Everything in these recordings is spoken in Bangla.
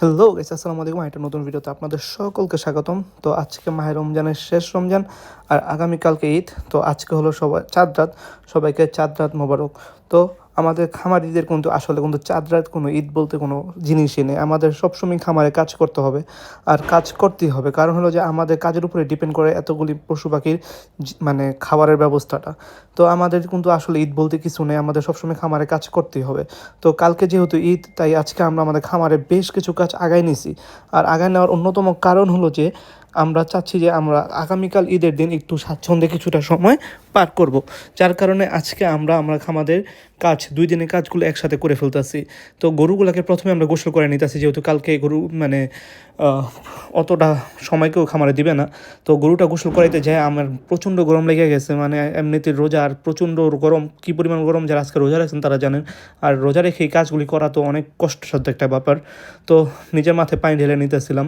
হ্যালো গাইস আসসালামু আলাইকুম। একটা নতুন ভিডিওতে আপনাদের সকলকে স্বাগতম। তো আজকে মাহে রমজানের শেষ রমজান আর আগামীকালকে ঈদ। তো আজকে হলো সবাই চাঁদ রাত। সবাইকে চাঁদ রাত মোবারক। তো আমাদের খামারিদের কিন্তু আসলে কিন্তু চাঁদ রাত কোনো ঈদ বলতে কোনো জিনিসই নেই। আমাদের সবসময় খামারে কাজ করতে হবে আর কাজ করতেই হবে। কারণ হলো যে আমাদের কাজের উপরে ডিপেন্ড করে এতগুলি পশু পাখির মানে খাবারের ব্যবস্থাটা। তো আমাদের কিন্তু আসলে ঈদ বলতে কিছু নেই। আমাদের সবসময় খামারে কাজ করতেই হবে। তো কালকে যেহেতু ঈদ, তাই আজকে আমরা আমাদের খামারে বেশ কিছু কাজ আগায় নিছি আর আগায় নেওয়ার অন্যতম কারণ হলো যে আমরা চাচ্ছি যে আমরা আগামীকাল ঈদের দিন একটু স্বাচ্ছন্দ্যে কিছুটা সময় পার করব। যার কারণে আজকে আমরা আমরা আমাদের কাজ, দুই দিনের কাজগুলো একসাথে করে ফেলতেছি। তো গরুগুলোকে প্রথমে আমরা গোসল করে নিতেছি, যেহেতু কালকে গরু মানে অতটা সময় কেউ খামারে দিবে না। তো গরুটা গোসল করাইতে যায়, আমার প্রচণ্ড গরম লেগে গেছে মানে এমনিতে রোজা আর প্রচণ্ড গরম, কী পরিমাণ গরম যারা আজকে রোজা রাখছেন তারা জানেন। আর রোজা রেখে এই কাজগুলি করা তো অনেক কষ্টসাধ্য একটা ব্যাপার। তো নিজের মাথায় পানি ঢেলে নিতেছিলাম,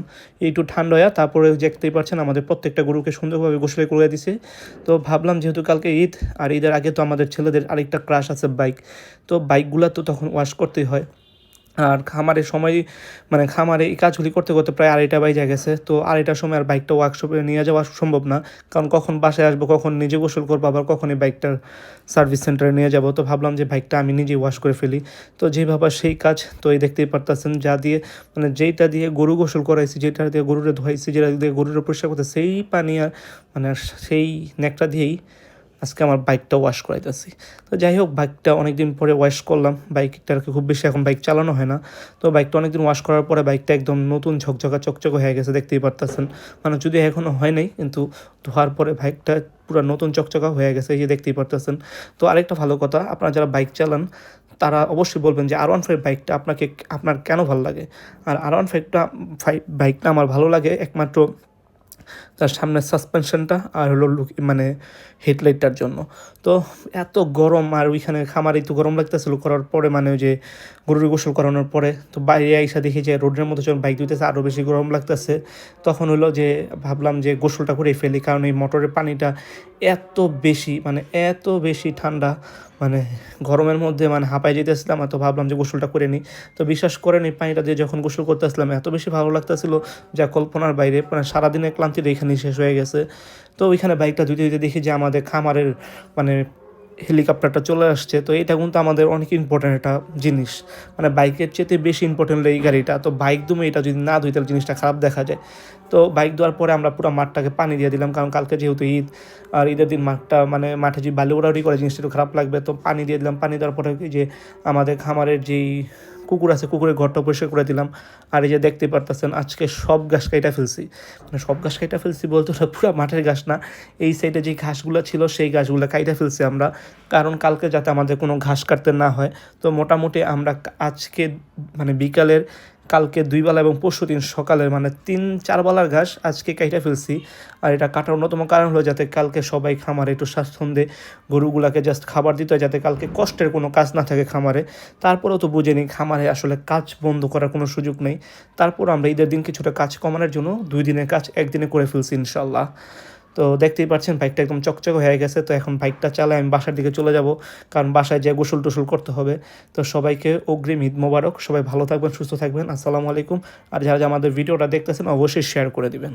একটু ঠান্ডা হয়ে তারপরে দেখতেই পারছেন আমাদের প্রত্যেকটা গরুকে সুন্দরভাবে গোসলে করে দিছে। তো ভাবলাম যেহেতু কালকে ঈদ, আর ঈদের আগে তো আমাদের ছেলেদের আরেকটা ক্রাশ আছে বাইক তো বাইকগুলো তো তখন ওয়াশ করতেই হয়। আর খামারে সময় মানে খামারে এই কাজগুলি করতে করতে প্রায় আড়াইটা বাইজা গেছে, তো আড়াইটার সময় আর বাইকটা ওয়ার্কশপে নিয়ে যাওয়া সম্ভব না। কারণ কখন বাসায় আসব, কখন নিজে গোসল করব, আবার কখন এই বাইকটার সার্ভিস সেন্টারে নিয়ে যাব। তো ভাবলাম যে বাইকটা আমি নিজেই ওয়াশ করে ফেলি। তো যেভাবে সেই কাজ, তো এই দেখতেই পারতেছেন যা দিয়ে মানে যেইটা দিয়ে গরু গোসল করাইছি যেটা দিয়ে গরুরে ধোয়াইছি যেটা দিয়ে গরুরে পরিষ্কার করতে, সেই পানি আর মানে সেই নেকটা দিয়েই আজকে আমার বাইকটা ওয়াশ করাইতেছি। তো যাই হোক বাইকটা অনেকদিন পরে ওয়াশ করলাম। বাইকটা বাইকটাকে খুব বেশি এখন বাইক চালানো হয় না। তো বাইকটা অনেকদিন ওয়াশ করার পরে বাইকটা একদম নতুন ঝকঝকা চকচকে হয়ে গেছে, দেখতেই পারতেছেন। মানে যদি এখনও হয় নাই, কিন্তু ধোয়ার পরে বাইকটা পুরো নতুন চকচকা হয়ে গেছে, এই যে দেখতেই পারতেছেন। তো আরেকটা ভালো কথা, আপনারা যারা বাইক চালান, তারা অবশ্যই বলবেন যে আর ওয়ান ফাইভ বাইকটা আপনাকে আপনার কেন ভালো লাগে? আর আর ওয়ান ফাইভটা ফাইভ বাইকটা আমার ভালো লাগে একমাত্র তার সামনে সাসপেনশনটা আর হলো লুক মানে হেডলাইটটার জন্য। তো এত গরম আর ওইখানে খামারে তো গরম লাগতেছিল, করার পরে মানে ওই যে গরুর গোসল করানোর পরে, তো বাইরে আইসা দেখি যে রোডের মধ্যে যখন বাইক দিতেছে আরও বেশি গরম লাগতেছে। তখন হলো যে ভাবলাম যে গোসলটা করে ফেলি, কারণ এই মোটরের পানিটা এত বেশি মানে এত বেশি ঠান্ডা মানে গরমের মধ্যে মানে হাঁপাই যেতেছিলাম আর তো ভাবলাম যে গোসলটা করে নিই। তো বিশ্বাস করেন, এই পানিটা দিয়ে যখন গোসল করতেছিলাম, এত বেশি ভালো লাগতেছিল, যা কল্পনার বাইরে মানে সারাদিনের ক্লান্তিটা এখানেই শেষ হয়ে গেছে। তো ওইখানে বাইকটা ধুইতে ধুইতে দেখি যে আমাদের খামারের মানে হেলিকপ্টারটা চলে আসছে। তো এটা কিন্তু আমাদের অনেক ইম্পর্ট্যান্ট একটা জিনিস। মানে বাইকের চেয়ে বেশি ইম্পর্টেন্ট এই গাড়িটা। তো বাইক দুমে এটা যদি না ধুই, তাহলে জিনিসটা খারাপ দেখা যায়। তো বাইক দেওয়ার পরে আমরা পুরো মাঠটাকে পানি দিয়ে দিলাম। কারণ কালকে যেহেতু ঈদ, আর ঈদের দিন মাঠটা মানে মাঠে যে বালি উড়াউড়ি করে, জিনিসটা একটু খারাপ লাগবে। তো পানি দিয়ে দিলাম। পানি দেওয়ার পরে যে আমাদের খামারের যেই কুকুর আছে, কুকুরের ঘরটা পরিষ্কার করে দিলাম। আর এই যে দেখতে পারতেছেন, আজকে সব ঘাস কাইটা ফেলছি। মানে সব ঘাস কাইটা ফেলছি বলতে ওটা পুরো মাঠের ঘাস না। এই সাইডে যে ঘাসগুলো ছিল, সেই ঘাসগুলো কাইটা ফেলছি আমরা। কারণ কালকে যাতে আমাদের কোনো ঘাস কাটতে না হয়, তো মোটামুটি আমরা আজকে মানে বিকালের কালকে দুই বেলা এবং পরশু দিন সকালের মানে তিন, চার বেলার ঘাস আজকে কাইটা ফেলছি। আর এটা কাটার অন্যতম কারণ হলো যাতে কালকে সবাই খামারে একটু স্বাচ্ছন্দ্যে গরুগুলাকে জাস্ট খাবার দিতে হয়, যাতে কালকে কষ্টের কোনো কাজ না থাকে খামারে। তারপরেও তো বুঝে নিই খামারে আসলে কাজ বন্ধ করার কোনো সুযোগ নেই। তারপর আমরা ঈদের দিন কিছুটা কাজ কমানোর জন্য দুই দিনের কাজ একদিনে করে ফেলছি ইনশাল্লাহ তো দেখতেই পাচ্ছেন বাইকটা একদম চকচক হয়ে গেছে। তো এখন বাইকটা চালায় আমি বাসার দিকে চলে যাব, কারণ বাসায় যে গোসল টোসল করতে হবে। তো সবাইকে অগ্রিম ঈদ মোবারক। সবাই ভালো থাকবেন, সুস্থ থাকবেন। আসসালামু আলাইকুম। আর যারা আমাদের ভিডিওটা দেখতেছেন, অবশ্যই শেয়ার করে দিবেন।